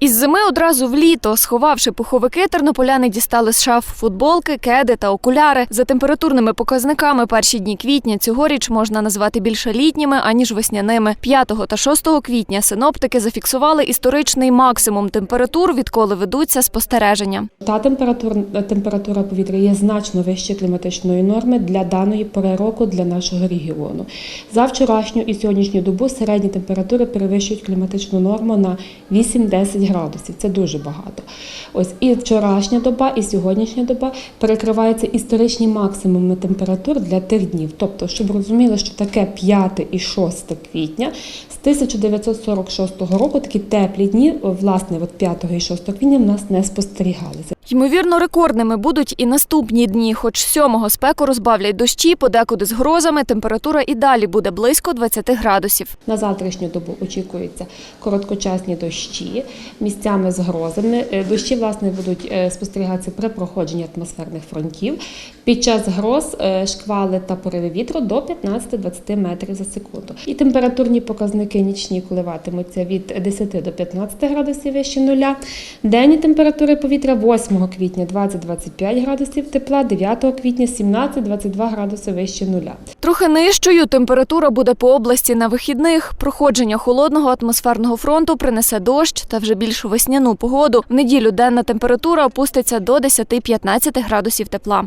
Із зими одразу в літо, сховавши пуховики, тернополяни дістали з шаф футболки, кеди та окуляри. За температурними показниками перші дні квітня цьогоріч можна назвати більше літніми, аніж весняними. 5 та 6 квітня синоптики зафіксували історичний максимум температур, відколи ведуться спостереження. Та температура, температура повітря є значно вище кліматичної норми для даної пори року для нашого регіону. За вчорашню і сьогоднішню добу середні температури перевищують кліматичну норму на 8-10 градусів. Це дуже багато. Ось і вчорашня доба, і сьогоднішня доба перекриваються історичні максимуми температур для тих днів. Тобто, щоб розуміли, що таке 5 і 6 квітня з 1946 року такі теплі дні, власне, от 5 і 6 квітня в нас не спостерігалися. Ймовірно, рекордними будуть і наступні дні. Хоч сьомого спеку розбавлять дощі, подекуди з грозами, температура і далі буде близько 20 градусів. На завтрашню добу очікуються короткочасні дощі місцями з грозами. Е, Дощі власне будуть е, спостерігатися при проходженні атмосферних фронтів. Під час гроз е, шквали та пориви вітру до 15-20 метрів за секунду. І температурні показники нічні коливатимуться від 10 до 15 градусів вище нуля. Денні температури повітря 8 квітня 20-25 градусів тепла, 9 квітня 17-22 градуси вище нуля. Трохи нижчою температура буде по області на вихідних. Проходження холодного атмосферного фронту принесе дощ та вже більш весняну погоду. В неділю денна температура опуститься до 10-15 градусів тепла.